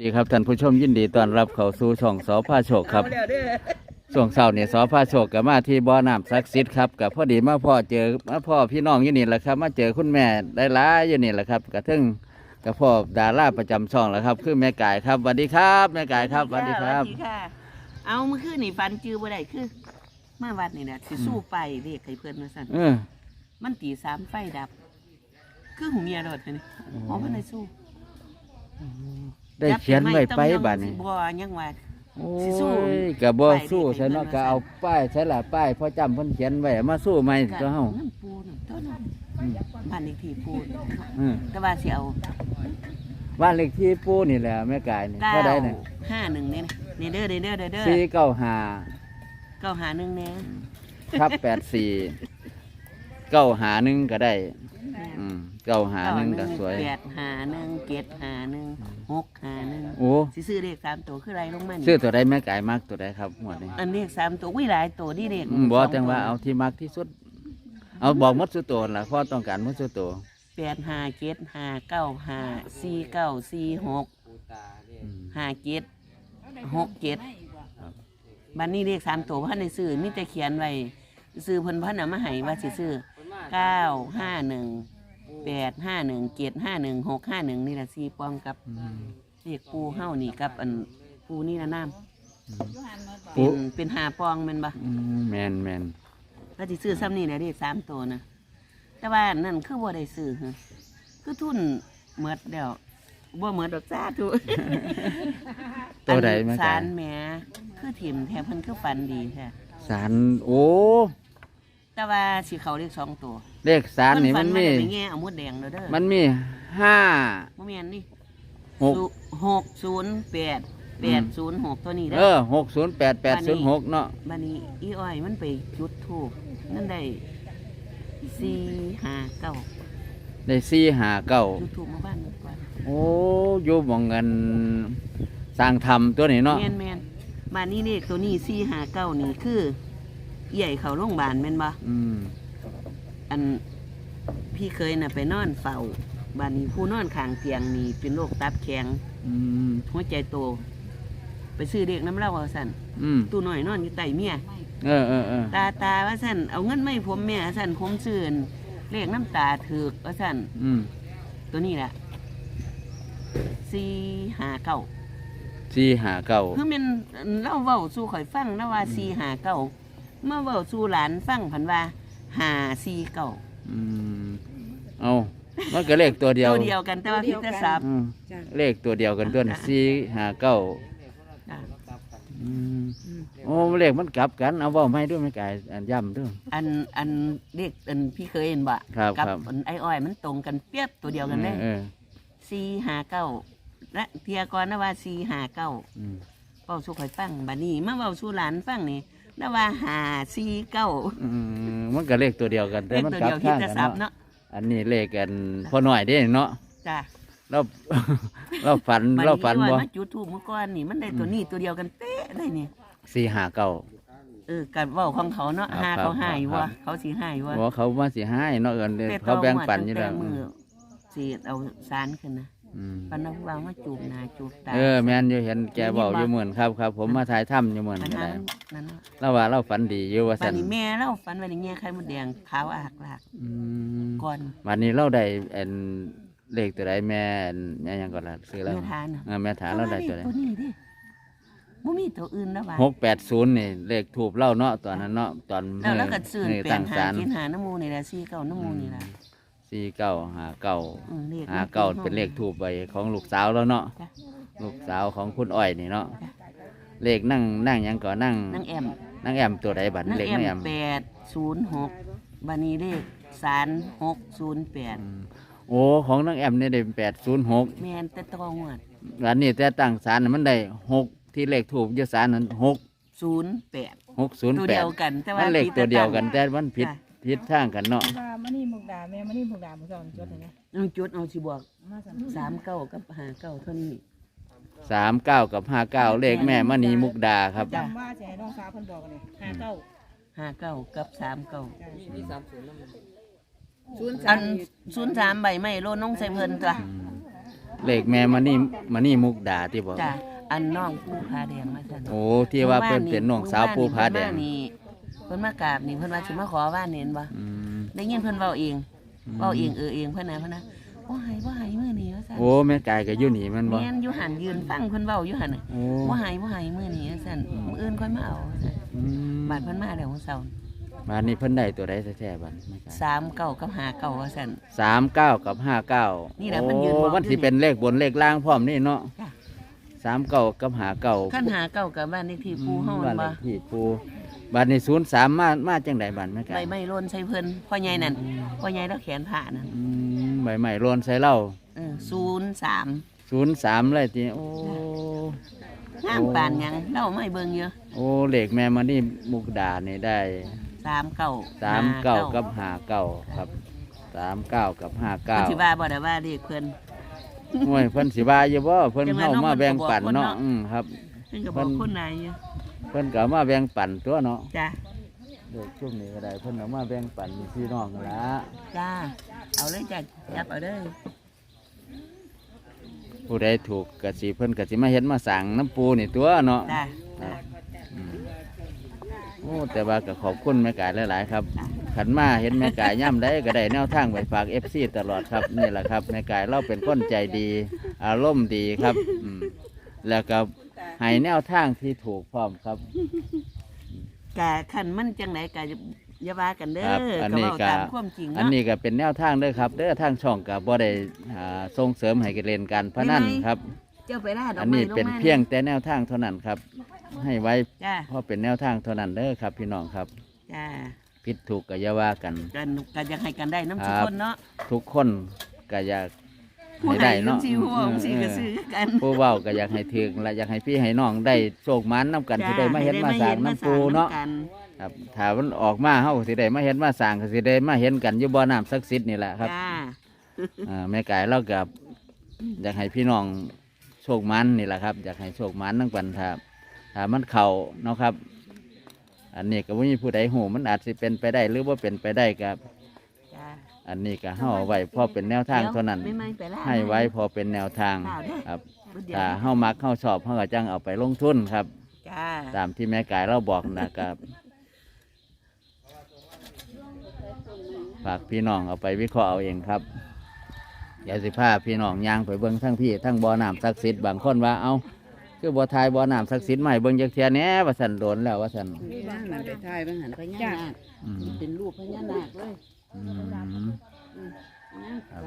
ดีครับท่านผู้ชมยินดีต้อนรับเข้าสู่ช่องสอพาโชคครับเอาแล้วเด้อช่วงเช้าเนี่ยสอพาโชคกับมาที่บ่อน้ำศักดิ์สิทธิ์ครับกับพอดีมาพ่อเจอมาพ่อพี่น้องอยู่นี่แหละครับ มาเจอคุณแม่ได้หลายๆอยู่นี่แหละครับกระทึ่งกับพ่อดาราประจำช่องแล้วครับ คือแม่กายครับสวัสดีครับแม่กายครับสวัสดีครับ สวัสดีค่ะ เอาเมื่อคืนนี่ฟันจือบ่ได้คือ มาวัดนี่นะสิสู้ไปเรียกให้เพื่อนมาสั่นเออมันตีสามไฟดับ คือหูเมียรถนี่อ๋อมันได้สู้ ได้เขียนไว้ไปบัดนี้บ่ยังว่า โอ้สิสู้ยกับบ่ไปสู้เด็กใช่เนาะเพิ่นว่าก็เอาป้ายใช่ละป้ายพ่อจำเพิ่นเขียนไว้มาสู้ไหมตัวเฮาน้ำปูน้ำต้นอืมบ้านเลขที่ปูนอืมแต่ว่าสิเอาบ้านเลขที่ปู่นี่แหละแม่กายนี่เก้าเท่าใดเนี่ยห้าหนึ่งเนี่ยนี่เด้อเด้อเด้อเด้อเด้อสี่เก้าห้าเก้าหาหนึ่งเนี่ยครับแปดสี่เก้าหาหนึ่งก็ได้ อืมเก้าหาหนึ่งก็สวย แปดหาหนึ่งเจ็ดหาหนึ่ง หกหาหนึ่งโอ้สิซื้อเลขสามตัวคืออะไรลงมานี่ซื้อตัวใดแม่กายมากตัวใดครับหมดนี้อันเลขสามตัววิหลายตัวนี่เลขอืมบอกแต่ว่าเอาที่มากที่สุด เอาบอกหมดสุดตัวล่ะพ่อต้องการหมดสุดตัวแปดหาเจ็ดหาเก้าหาสี่เก้าสี่หกอืมหาเจ็ดหกเจ็ดครับ บันนี้เลขสามตัวพันในซื้อมิแต่เขียนไว้ซื้อเพิ่นพันน่ะมาให้ว่าสิซื้อเก้าห้าหนึ่ง แปดห้าหนึ่งเจ็ดห้าหนึ่งหกห้าหนึ่งนี่แหละสี่ปองกับอืมเลขปูเฮ้านี่กับอันปูนี่นะน้ำปูเป็นเป็นหาปองแมันบ่ อืมแมนแมนก็สิซื้อซ้ำนี่แหละเลขสามตัวนะแต่ว่านั่นคือบ่ได้ซื้อฮะคือทุนเมดเดียวบ่เมดดอกจ้าทุตัวใดอันแม่สากายรแหม่คือถิ่มแทบเพิ่นคือฟันดีแท้สารโอ้ แต่ว่าสิเขาเลขสองตัวเลขสารนี่มันเพิ่มีฝัาได้ไปแง่เอามดแดงเด้อเด้อมันมีห้าบ่แม่นนี่หกศูหกศูนย์แปดแปดศูนย์หกตัวนี้เอเด้ออหกศูนย์แปดแปดศูนย์หกเนาะบัดนี้อีอ้อยมันไปจุดทูบนั่นได้สี่ห้าเก้าได้สี่หาเก้าจุดทูบมาบ้านมันก่อนโอ้อยู่หมองเงินสร้างทำตัวนี้เนาะแม่นแม่นบ้านนี้เลขตัวนี้สี่ห้าเก้านี่คือ ใหญ่เขาโรงพยาบาลแม่นบ่อืมอันพี่เคยน่ะไปนอนเฝ้าบ้านนี้ผู้นอนข้างเตียงนี่เป็นโรคตับแข็งอืมหัวใจโต ไปซื้อเด็กน้ำเหล้าเอาสั่นอืมตู้น้อยนอนอยู่ใต้เมีย เออเออเออตาตาว่าสั่นเอาเงินไม่ผมแม่สั่นผมซื้ออั่นเลขน้ำตาถือกว่าสั่นอืมตัวนี้แหละสี่ห้าเก้าสี่หาเก้าคือมันเล่าเว้าสู่ข่อยฟังนะว่าสี่ห้าเก้าเมื่อเว้าสู่หลานฟังผันว่าห้าสี่เก้าอืมเอามันก็เลขตัวเดียว ตัวเดียวกันแต่ว่าพิจารณาอืมเลขตัวเดียวกันตัวนี้สี่หาเก้าจ้ะอืมโอ้เลขมันกลับกัน เอาเว่าไม่ด้วยไม่ไกลอันย่ำด้วย อันอันเด็กอันพี่เคยเห็นบ่ครับกัครับ อันไอ้อ้อยมันตรงกันเปียบตัวเดียวกันเลยเออสี่ห้าเก้าและเทียก่อนนะว่าสี่ห้าเก้า อืมเว้าสู่ข่อยฟังบัดนี้มาเว้าสู่หลานฟังนี่ นะว่าห้าสี่เก้าอืมมันก็เลขตัวเดียวกัน แต่เลขมันตัวกลับเดียวคิดข้างจะกันซับเนาะเนาะอันนี้เลขกันพอหน่อยเด้เนาะจ้ะเรา เราฝันบัดเรานี้ฝันว่าบ่ มาจุดทูบเมื่อก่อนนี่มันได้ตัวนี้ตัวเดียวกันเป๊ะเลยนี่สี่หาเก้าเออกัดเว้าของเขาเนาะครับหาครับเขาหายครัวะบ เขาสิหายวะเพราะเขามาสิให้เนาะเอินแต่เขาแบ่งปันอยู่ตั้แล้วแต่มือสิเอาสารขึ้นนะ อืมปันนักวางมาจูบหน้าจูบตา เออแม่นอยู่เห็นแกบอกอยู่เหมือนครับครับ ผมมาถ่ายถ้ำอยู่เหมือนปัญก็หาได้นั้นเนาะเราว่าเราฝันดีอยู่ว่าปัสันนนี้แม่เราฝันว่าอย่างเงี้ยไข่มดแดงขาวอากลากอืมก่อนวันนี้เราได้เอ็นเลขตัวใดแม่อันแม่หยังก่อนละซื้อแล้วแม่ทานน่ะเออแม่ถามเราได้ตัวใดตัวนี้ดิบ่มีตัวอื่นแล้วว่าหกแปดศูนย์นี่เลขถูกเล่าเนาะตอนนั้นเนาะตอนแล้วแล้วก็ซื้อมื้อแปลตั้งงหาศาลกินหาน้ำมูนี่แหละซี่เก้าน้ำมูนี่แหละ สี่เก้าหาเก้าอืมเลขหาเก้าเป็นเลขถูกใบของลูกสาวแล้วเนาะจ้ะ ลูกสาวของคุณอ้อยนี่เนาะจ้ะ เลขนั่งนั่งหยังก่อนนั่งนางแอมนั่งแอมตัวใดบัตรนางเลขแอนั่งแอมมแปดศูนย์หกบันนี้เลขสารหกศูนย์แปดอืมโอ้ของนั่งแอมเนี่ยได้แปดศูนย์หกแม่นแต่ตองวดอันนี้แต่ตั้งศาลน่ะมันได้หกที่เลขถูกยศาลนั้นหกศูนย์แปดหกศูนย์ตัวแปเดีดยวกันแต่มัว่านเลขตัวเดียวกันแต่แต่มันผิดจ้ะ ผิดทางกันเนาะว่ามันนี่มุกดาแม่มันนี่มุกดามุกจอนจดเห็นไหมต้องจุดเอาสิบอกมาสั่นสามเก้ากับหาเก้าเท่านี้สามเก้ากับห้าเก้าเลขแม่มณีมุกดาครับจ้ะจำว่าจะให้น้องสาวเพิ่นบอกกันเลยห้าเก้าหาเก้ากับสามเก้าจ้ะอันศูนย์สามใบไม้โลน้องใส่เพิ่นตัวอืมเลขแม่มานี่มานี่มุกดาที่บอกจ้ะอันน้องผู้พาแดงมาสั่นโอ้ที่ว่าเพิ่นเป็นน้องสาวปูผาแดงเพิ่นมานี่เพิ่นมากราบนี่เพิ่นว่าสิมาขอว่านเห็นบ่อืมได้ยินเพิ่นเว้าเองเว้าเองเออเองเพิ่นน่ะเพิ่นน่ะบ่ให้บ่ให้มื้อนี้ว่าซั่นโอ้แม่กายก็อยู่นี่แมันบ่แม่นอยู่หันยืนฟังเพิ่นเว้าอยู่หันน่ะโอ้บ่ให้บ่ให้มื้อนี้ว่าซั่นมื้ออื่นค่อยมาเอาว่าซั่นอืมบาดเพิ่นมาแล้วมื้อเช้าบาดนี้เพิ่นได้ตัวใดแท้ๆบัดแม่กายสามเก้ากับห้าเก้าว่าซั่น สามเก้ากับห้าเก้านี่นี่แหละมันยืนบอกมันสิอยู่นี่เป็นเลขบนเลขล่างพร้อมนี่เนาะจ้ะ สามเก้ากับหาเก้าขั้นหาเก้ากับบ้านเลขที่ปูเฮาบ้านั่นนเลบ่ขที่ปู บัดนี้ศูนย์สามมามาจังใดบัดแม่กาใบยไม้โลนใส่เพิ่นพ่อใหญ่นั่นพ่อใหญ่แล้วแขนผ่านั่นอืมใบใหม่โรนใส่เหล้าเออศูนย์สามศูนย์สามเลยทีโอ้งามปานหยังเล่าไม่เบิ่งเยอะโอ้เหล็กแม่มานี่มุกดาเนี่ยได้สามเก้าสามเก้ากับห้าเก้าครับสามเก้ากับห้าเก้าเพิ่นสิว่าบ่ได้ว่าเด็กเพิ่นโอ้ยเพิ่นสิว่าอยู่บ่เพิ่นจังหวะเข้าน้องมามันก็แบ่งปันบอกคนเนาะเนาะอืมครับเพิ่นก็บอกคนไหนอยู่ เพิ่นก็เอามาแบ่งปันตัวเนาะจ้าเด็กช่วงนี้ก็ได้เพิ่นเอามาแบ่งปันพี่น้องนั่นละจ้าเอาเลยจ้ะจับเอาเลยผู้ใดถูกกสิเพิ่นกสิมาเห็นมาสั่งน้ำปูนี่ตัวเนาะจ้าครับอืมโอ้แต่ว่าก็ขอบคุณแม่กายหลายๆครับจ้ะขันมาเห็นแม่กายย่ำได้ก็ได้แนวทางไปฝากเอฟซีตลอดครับนี่แหละครับแม่กายเราเป็นคนใจดี อารมณ์ดีครับอืมแล้วก็ ให้แนวทางที่ถูกพร้อมครับ กะคันมันจังไหนกะอย่าว่ากันเด้อครับอันนี้ก็ก็ เว้าตามความจริงอันเนาะ นี้ก็เป็นแนวทางเด้อครับเด้อทางช่องกับบ่ได้อ่าส่งเสริมให้กันเล่นการพนันไม่ไม่ ครับ เจ้าไปล่าดอกอันไม้นี้ลงเป็นมาเพียงแต่แนวทางเท่านั้นครับ ให้ไว้จ้าเพราะเป็นแนวทางเท่านั้นเด้อครับ พี่น้องครับจ้าผิดถูกก็อย่าว่ากัน กันกันอยากให้กันได้น้ำครัทุกบคนเนาะทุกคนก็อยาก ผู้ให้ให้ได้เนาะเนาะสิหัวสิก็ซื้อกัน ผู้เว้าก็อยากให้ถึงและอยากให้พี่ให้น้องได้โชคมันน้ำกันสิได้มาเห็นมาสร้างน้ำปูเนาะให้ได้มห็มสร้งำกันครับถ้ามันออกมาเฮาก็สิได้มาเห็นมาสร้างก็สิได้มาเห็นกันอยู่บ่อน้ำศักดิ์สิทธิ์นี่แหละครับ จ้าอ่าแม่กายเรากับอยากให้พี่น้องโชคมันนี่แหละครับอยากให้โชคมันทั้งกันถ้าถ้ามันเข่าเนาะครับ อันนี้ก็บ่มีผู้ใดหูมันอาจสิเป็นไปได้หรือว่าเป็นไปได้ครับจ้า อันนี้ก็เฮาเอาไว้พอเป็นแนวทางเท่านั้น ไม่ไม่ไปล่าให้ไว้พอเป็นแนวทางล่าเด้อครับเดี๋ยวถ้าเฮามักเฮาชอบเฮาก็จังเอาไปลงทุนครับ จ้าตามที่แม่กายเราบอกนะครับฝากพี่น้องเอาไปวิเคราะห์เอาเองครับอย่าสิพาพี่น้องย่างไปเบิ้งทั้งพี่ทั้งบ่อน้ำศักดิ์สิทธิ์บางคนว่าเอาคือบ่อทายบ่อน้ำศักดิ์สิทธิ์ใหม่เบิ้งจักเทียแหน่ว่าสันโดนแล้วว่าสัน นี่ว่ามันไปถ่ายบางหันพญานาคอืม เป็นรูปพญานาคเลย อืมนะครับ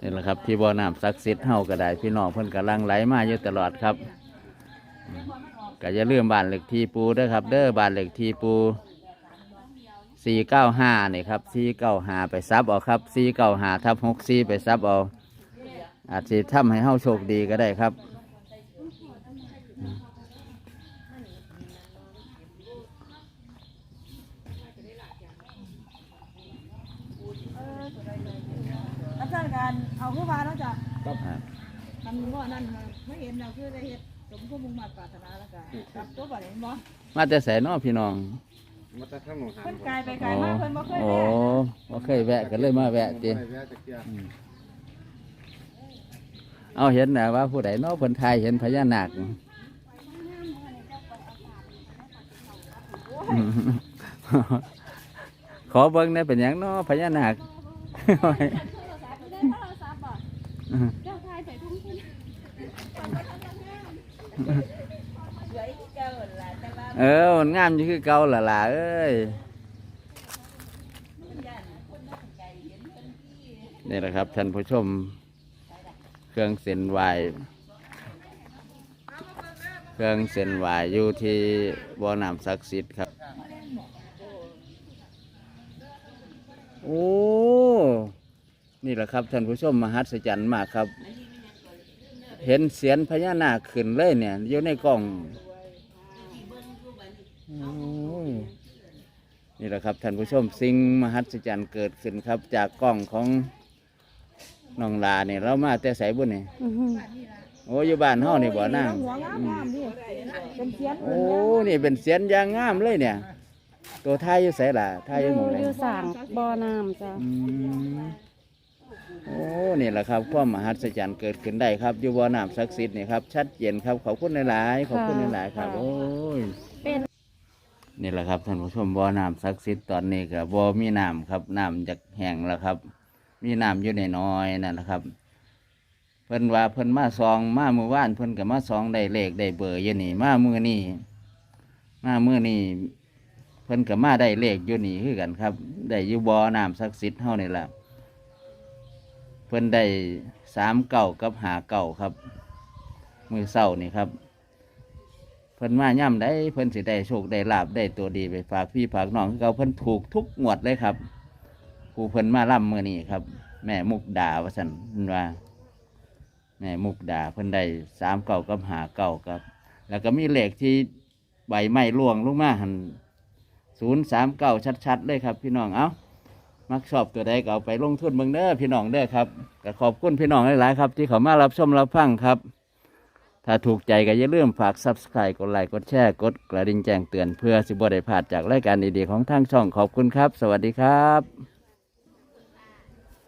นี่แหละครับที่บ่อน้ำศักดิ์สิทธิ์เฮาก็ได้พี่น้องเพิ่นกำลังไหลมาอยู่ตลอดครับก็อย่าลืมบ้านเหลขที่ปูด้อครับ เด้อบ้านเหลขที่ปูสี่เก้าห้านี่ครับสี่เก้าห้าไปซับเอาครับสี่เก้าห้าทับหกสี่ไปซับเอาอาจจะทำให้เฮาโชคดีก็ได้ครับ อาจารย์การเอาขึ้นมาแล้วจ้ะครับทำว่านั่นมาไม่เห็นเราคือได้เห็ดสมควรมุ่งมาปรารถนาแล้วกันครับตัวบ่เห็นบ่มาแต่แสนนอพี่น้องมาแต่ข้างหนองหานเพิ่นกลายไปโอ้กลายมาเพิ่นบ่เคยโอ้แม่บ่เคยแวะกันเลยมาแวะจีไปแวะจากเกียร์เอาเห็นนะว่าผู้ใดเนาะเพิ่นทายเห็นพญานาคอืมขอเบิ่งได้เป็นหยังเนาะพญานาค เออมันงามอยู่คือเก่าล่ะล่ะเอ้ยนี่แหละครับท่านผู้ชมเครื่องเส้นไหวเครื่องเส้นไหวอยู่ที่บ่อน้ำศักดิ์สิทธิ์ครับ โอ้ นี่แหละครับท่านผู้ชมมหัศจรรย์มากครับ เห็นเสียนพญานาคขึ้นเลยเนี่ยอยู่ในกล่องโอ้ยนี่แหละครับท่านผู้ชมสิ่งมหัศจรรย์เกิดขึ้นครับ จากกล้องของน้องลาเนี่ยเรามาแต่ใสบุญนี่โอ้อยู่บ้านเฮานี่บ่นั่งหัวงามงามดิเป็นเสียนโอ้นี่เป็นเสียนยางงามเลยเนี่ย ตัวท้ายอยู่ไสล่ะท้ายอยู่หมองไหนอยู่สร้างบ่อน้ำจ้ะอืม โอ้นี่แหละครับความมหัศจรรย์เกิดขึ้นได้ครับอยู่บ่อน้ำศักดิ์สิทธิ์นี่ครับชัดเจนครับขอบคุณหลายๆขอบคุณหลายๆครับ โอ้ยเป็นนี่แหละครับท่านผู้ชมบ่อน้ำศักดิ์สิทธิ์ตอนนี้ก็บ่มีน้ำครับน้ำจากแห้งแล้วครับ มีน้ำอยู่ในน้อยๆนั่นนะครับ เพิ่นว่าเพิ่นมาซองมามือว่านเพิ่นก็มาซองได้เลขได้เบอร์อยู่นี่ มามือนี่มามือนี่เพิ่นก็มาได้เลขอยู่นี่คือกันครับ ได้อยู่บ่อน้ำศักดิ์สิทธิ์เฮานี่แหละ เพิ่นได้สามเก่ากับหาเก่าครับ มือเศร้านี่ครับ เพิ่นมาย่ำได้เพิ่นสิได้โชคได้ลาบได้ตัวดีไปฝากพี่ฝากน้องเขาเพิ่นถูกทุกงวดเลยครับผู้เพิ่นมาล่ำมือนี้ครับ แม่มุกดาว่าสันเพิ่นว่า แม่มุกดาเพิ่นได้สามเก่ากับหาเก่าครับ แล้วก็มีเลขที่ใบไม้ล่วงลงมาหันศูนย์สามเก้าชัดๆเลยครับ พี่น้องเอ้า มักชอบตัวใดก็เอาไปลงทุนเมืองเด้อพี่น้องเด้อครับก็ขอบคุณพี่น้องหลายๆครับ ที่เขามารับชมรับฟังครับ ถ้าถูกใจก็อย่าลืมฝาก subscribe กดไลค์กดแชร์กดกระดิ่งแจ้งเตือนเพื่อสิบได้พลาดจากรายการดีๆของทางช่องขอบคุณครับ สวัสดีครับ